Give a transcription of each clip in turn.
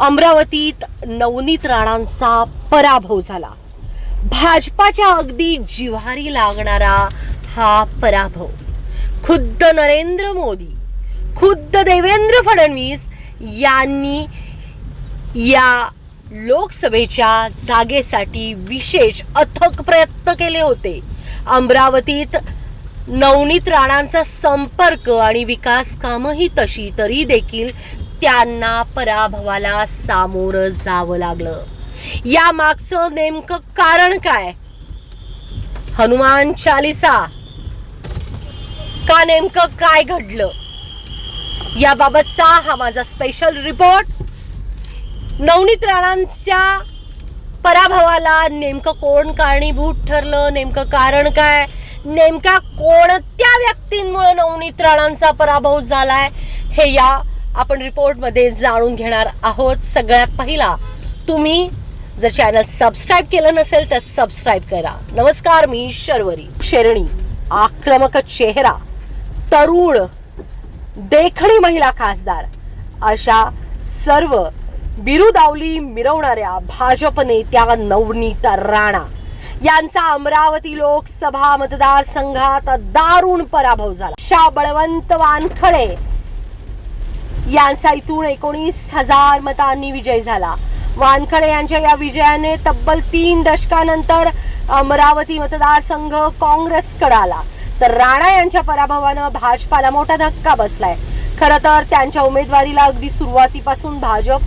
अमरावतीत नवनीत राणांचा पराभव झाला. भाजपाच्या अगदी जिव्हारी लागणारा हा पराभव. खुद्द नरेंद्र मोदी खुद्द देवेंद्र फडणवीस यांनी या लोकसभेच्या जागेसाठी विशेष अथक प्रयत्न केले होते. अमरावतीत नवनीत राणांचा संपर्क आणि विकास कामही तशी तरी देखील त्यांना पराभवाला सामोरं जावं लागलं. या मागचं नेमकं कारण काय? हनुमान चालिसा. का नेमकं काय घडलं? याबाबतचा हा माझा स्पेशल रिपोर्ट नवनीत राणांच्या पराभवाला नेमकं कोण कारणीभूत ठरलं? नेमकं कारण काय? नेमका कोणत्या व्यक्तींमुळे नवनीत राणांचा पराभव झालाय? हे या आपण रिपोर्टमध्ये जाणून घेणार आहोत सगळ्यात पहिला. तुम्ही जर चॅनल सबस्क्राईब केलं नसेल तर सबस्क्राईब करा. नमस्कार मी शर्वरी. शेरणी आक्रमक चेहरा तरुण देखणी महिला खासदार अशा सर्व बिरुदावली मिरवणाऱ्या भाजप नेत्या नवनीता राणा. यांचा अमरावती लोकसभा मतदारसंघात दारुण पराभव झाला. शा बळवंत वानखळे यांचा इथून एकोणीस हजार मतांनी विजय झाला. वानखडे यांच्या या विजयाने तब्बल तीन दशकानंतर अमरावती मतदारसंघ काँग्रेसकडे आला. तर राणा यांच्या पराभवानं भाजपाला मोठा धक्का बसलाय. खरं तर त्यांच्या उमेदवारीला अगदी सुरुवातीपासून भाजप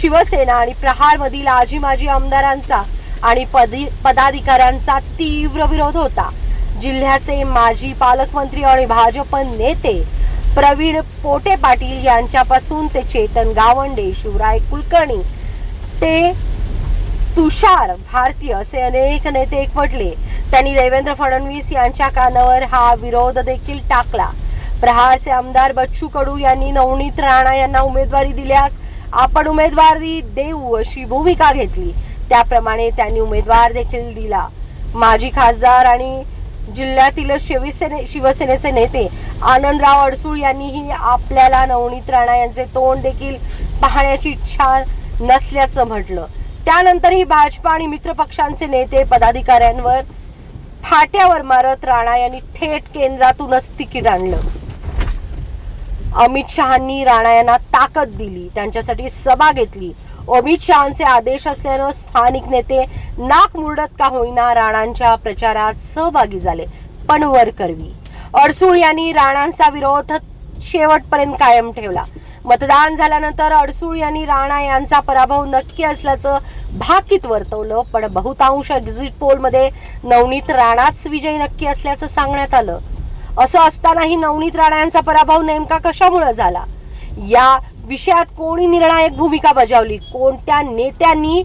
शिवसेना आणि प्रहारमधील आजी माजी आमदारांचा आणि पदी पदाधिकाऱ्यांचा तीव्र विरोध होता. जिल्ह्याचे माजी पालकमंत्री आणि भाजप नेते प्रवीण पोटे पाटील यांच्यापासून ते चेतन गावंडे शिवराय कुलकर्णी ते तुषार भारतीय असे अनेक नेते एकवटले. त्यांनी देवेंद्र फडणवीस यांच्या कानावर हा विरोध देखील टाकला. प्रहारचे आमदार बच्चू कडू यांनी नवनीत राणा यांना उमेदवारी दिल्यास आपण उमेदवारी देऊ अशी भूमिका घेतली. त्याप्रमाणे त्यांनी उमेदवार देखील दिला. माजी खासदार आणि जिल्ह्यातील शिवसेने शिवसेनेचे नेते आनंदराव अडसूळ यांनीही आपल्याला नवनीत राणा यांचे तोंड देखील पाहण्याची इच्छा नसल्याचं म्हटलं. त्यानंतरही भाजपा आणि मित्रपक्षांचे नेते पदाधिकाऱ्यांवर फाट्यावर मारत राणा यांनी थेट केंद्रातूनच तिकीट आणलं. अमित शहांनी राणा यांना ताकद दिली त्यांच्यासाठी सभा घेतली. अमित शहांचे आदेश असल्यानं स्थानिक नेते नाक मुरडत का होईना राणांच्या प्रचारात सहभागी झाले पण वर करवी. अडसूळ यांनी राणांचा विरोध शेवटपर्यंत कायम ठेवला. मतदान झाल्यानंतर अडसूळ यांनी राणा यांचा पराभव नक्की असल्याचं भाकीत वर्तवलं पण बहुतांश एक्झिट पोलमध्ये नवनीत राणाच विजय नक्की असल्याचं सांगण्यात आलं. असं असतानाही नवनीत राणा यांचा पराभव नेमका कशामुळे झाला? या विषयात कोणी निर्णायक भूमिका बजावली? कोणत्या नेत्यांनी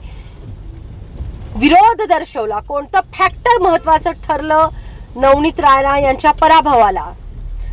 विरोध दर्शवला? कोणतं फॅक्टर महत्वाचं ठरलं नवनीत राणा यांच्या पराभवाला?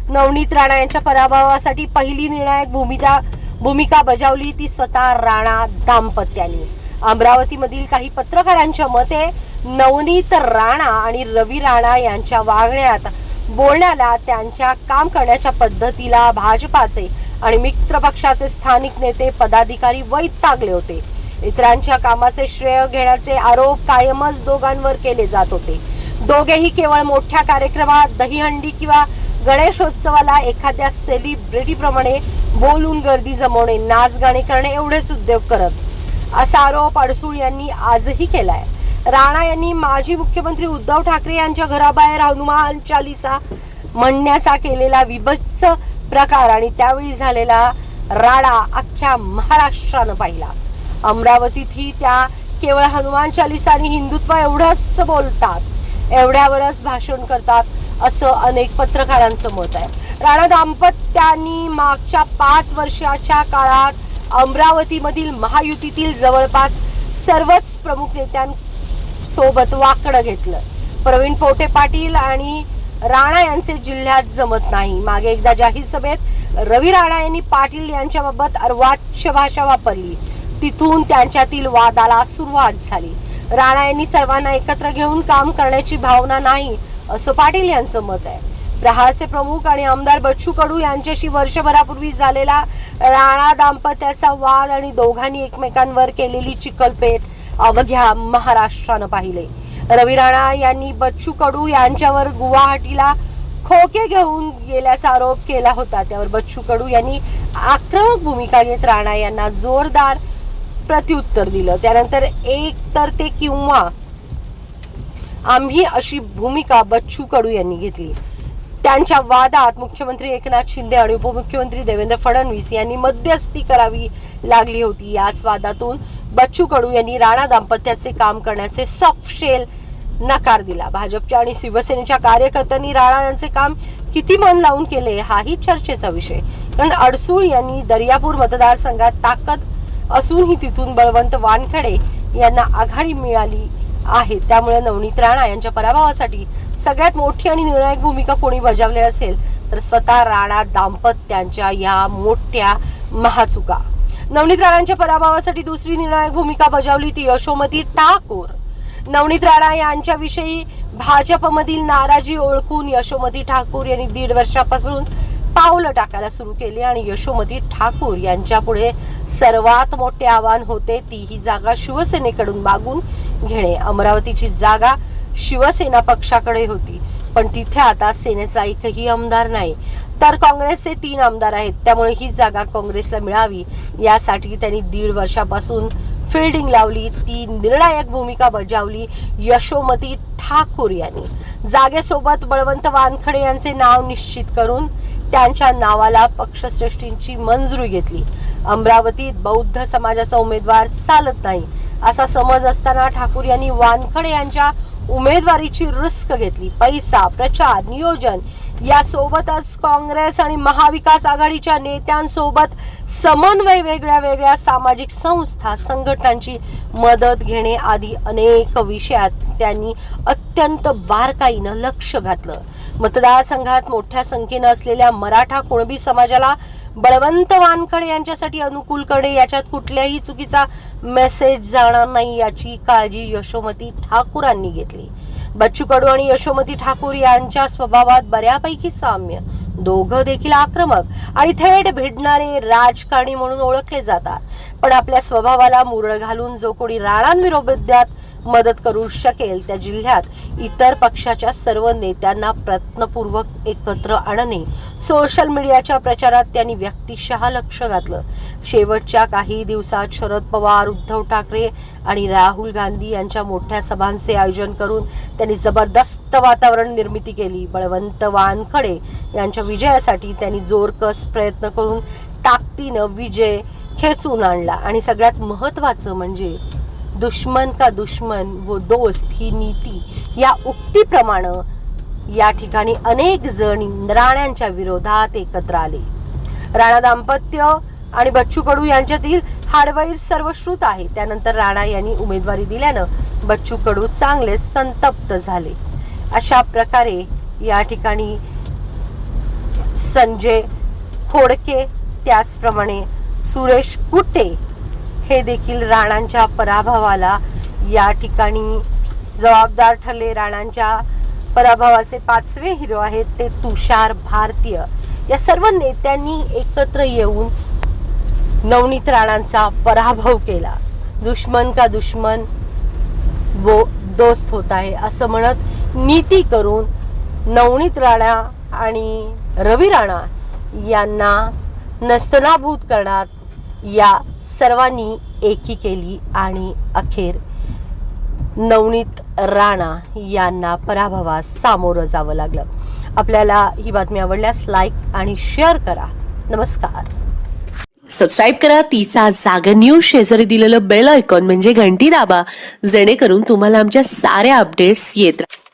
नवनीत राणा यांच्या पराभवासाठी पहिली निर्णायक भूमिका भूमिका बजावली ती स्वतः राणा दाम्पत्याने. अमरावतीमधील काही पत्रकारांच्या मते नवनीत राणा आणि रवी राणा यांच्या वागण्यात बोलण्याला त्यांच्या काम करण्याच्या पद्धतीला भाजपाचे आणि मित्र पक्षाचे स्थानिक नेते पदाधिकारी वैतागले होते. इतरांच्या कामाचे श्रेय घेण्याचे आरोप कायमच दोघांवर केले जात होते. दोघेही केवळ मोठ्या कार्यक्रमात दहीहंडी किंवा गणेशोत्सवाला एखाद्या सेलिब्रिटीप्रमाणे बोलून गर्दी जमवणे नाच गाणे करणे एवढेच उद्योग करत. असा आरोप अडसूळ यांनी आजही केलाय. राणा यांनी माजी मुख्यमंत्री उद्धव ठाकरे यांच्या घराबाहेर हनुमान चालिसा म्हणण्याचा केलेला विभत्स प्रकार आणि त्यावेळी झालेला राडा अख्ख्या महाराष्ट्रानं पाहिला. अमरावतीतही त्या केवळ हनुमान चालिसा आणि हिंदुत्व एवढंच बोलतात एवढ्यावरच भाषण करतात असं अनेक पत्रकारांचं मत आहे. राणा दाम्पत्यांनी मागच्या पाच वर्षाच्या काळात अमरावतीमधील महायुतीतील जवळपास सर्वच प्रमुख सोबत वाकडं घेतलं. प्रवीण पोटे पाटील आणि राणा यांचे जिल्ह्यात जमत नाही. मागे एकदा जाहीर सभेत रवी राणा यांनी पाटील यांच्याबाबत अर्वाच्य भाषा वापरली. तिथून त्यांच्यातील वादाला सुरुवात झाली. राणा यांनी सर्वांना एकत्र घेऊन काम करण्याची भावना नाही असं पाटील यांचं मत आहे. प्रहारचे प्रमुख आणि आमदार बच्चू कडू यांच्याशी वर्षभरापूर्वी झालेला राणा दाम्पत्याचा वाद आणि दोघांनी एकमेकांवर केलेली चिकलपेट अवघ्या महाराष्ट्रानं पाहिले. रवी राणा यांनी बच्चू कडू यांच्यावर गुवाहाटीला खोके घेऊन गेल्याचा आरोप केला होता. त्यावर बच्चू कडू यांनी आक्रमक भूमिका घेत राणा यांना जोरदार प्रत्युत्तर दिलं. त्यानंतर एक तर ते किंवा आम्ही अशी भूमिका बच्चू कडू यांनी घेतली. त्यांच्या वादात मुख्यमंत्री एकनाथ शिंदे आणि उपमुख्यमंत्री देवेंद्र फडणवीस यांनी मध्यस्थी करावी लागली होती. याच वादातून बच्चू कडू यांनी राणा दाम्पत्याचे काम करण्याचे सफशेल नकार दिला. भाजपच्या आणि शिवसेनेच्या कार्यकर्त्यांनी राणा यांचे काम किती मन लावून केले हाही चर्चेचा विषय. कारण अडसूळ यांनी दर्यापूर मतदारसंघात ताकद असूनही तिथून बळवंत वानखडे यांना आघाडी मिळाली आहे. त्यामुळे नवनीत राणा यांच्या पराभवासाठी सगळ्यात मोठी आणि निर्णायक भूमिका कोणी बजावली असेल तर स्वतः राणा दाम्पत्यांच्या या मोठ्या महाचुका. नवनीत राणांच्या पराभवासाठी दुसरी निर्णायक भूमिका बजावली ती यशोमती ठाकूर. नवनीत राणा यांच्याविषयी भाजपमधील नाराजी ओळखून यशोमती ठाकूर यांनी दीड वर्षापासून पावलं टाकायला सुरू केली आणि यशोमती ठाकूर यांच्यापुढे सर्वात मोठे आव्हान होते ती ही जागा शिवसेनेकडून मागून घेणे अमरावतीची जागा शिवसेना पक्षाकडे होती. पण तिथे आता सेनेचा एकही आमदार नाही. तर काँग्रेसचे तीन आमदार आहेत. त्यामुळे ही जागा काँग्रेसला मिळावी. यासाठी त्यांनी दीड वर्षापासून फिल्डिंग लावली. ती निर्णायक भूमिका बजावली यशोमती ठाकूर यांनी. जागेसोबत बळवंत वानखडे यांचे नाव निश्चित करून त्यांच्या नावाला पक्षश्रेष्ठींची मंजुरी घेतली. अमरावतीत बौद्ध समाजाचा उमेदवार चालत नाही. असा समज असताना ठाकूर यांनी वानखडे यांच्या उमेदवारीची रिस्क घेतली. पैसा प्रचार नियोजन यासोबतच काँग्रेस आणि महाविकास आघाडीच्या नेत्यांसोबत समन्वय वेगळ्या वेगळ्या सामाजिक संस्था संघटनांची मदत घेणे आदी अनेक विषयात त्यांनी अत्यंत बारकाईनं लक्ष घातलं. मतदारसंघात मोठ्या संख्येनं असलेल्या मराठा कुणबी समाजाला बळवंत वानखडे यांच्यासाठी अनुकूल करणे याच्यात कुठल्याही चुकीचा मेसेज जाणार नाही याची काळजी यशोमती ठाकूरांनी घेतली. बच्चू कडू आणि यशोमती ठाकूर यांच्या स्वभावात बऱ्यापैकी साम्य दोघं देखील आक्रमक आणि थेट भिडणारे राजकारणी म्हणून ओळखले जातात. पण आपल्या स्वभावाला मुरळ घालून जो कोणी राणांविरोधात मदत करू शकेल. त्या जिल्ह्यात इतर पक्षाच्या सर्व नेत्यांना प्रयत्नपूर्वक एकत्र आणणे. सोशल मीडियाच्या प्रचारात त्यांनी व्यक्तिशः लक्ष घातलं. शेवटच्या काही दिवसात शरद पवार उद्धव ठाकरे आणि राहुल गांधी यांच्या मोठ्या सभांचे आयोजन करून त्यांनी जबरदस्त वातावरण निर्मिती केली. बळवंत वानखडे यांच्या विजयासाठी त्यांनी जोरकस प्रयत्न करून ताकदीनं विजय खेचून आणला. आणि सगळ्यात महत्त्वाचं म्हणजे दुश्मन का दुश्मन व दोस्त ही नीती या उक्तीप्रमाणे या ठिकाणी अनेक जण राण्यांच्या विरोधात एकत्र आले. राणा दाम्पत्य आणि बच्चू कडू यांच्यातील हाडवैर सर्वश्रुत आहे. त्यानंतर राणा यांनी उमेदवारी दिल्यानं बच्चू कडू चांगले संतप्त झाले. अशा प्रकारे या ठिकाणी संजय खोडके त्याचप्रमाणे सुरेश कुटे हे देखील राणांच्या पराभवाला या ठिकाणी जबाबदार ठरले. राणांच्या पराभवाचे पाचवे हिरो आहेत ते तुषार भारतीय. या सर्व नेत्यांनी एकत्र येऊन नवनीत राणांचा पराभव केला. दुश्मन का दुश्मन वो दोस्त होत आहे असं म्हणत नीती करून नवनीत राणा आणि रवी राणा यांना नस्तनाभूत करण्यात या सर्वांनी एकी केली आणि अखेर नवनीत राणा यांना पराभवास सामोरं जावं लागलं. आपल्याला ही बातमी आवडल्यास लाईक आणि शेअर करा. नमस्कार. सबस्क्राईब करा. तिचा जागर न्यूज शेजारी दिलेलं बेल आयकॉन म्हणजे घंटी दाबा. जेणेकरून तुम्हाला आमच्या साऱ्या अपडेट्स येत राहतात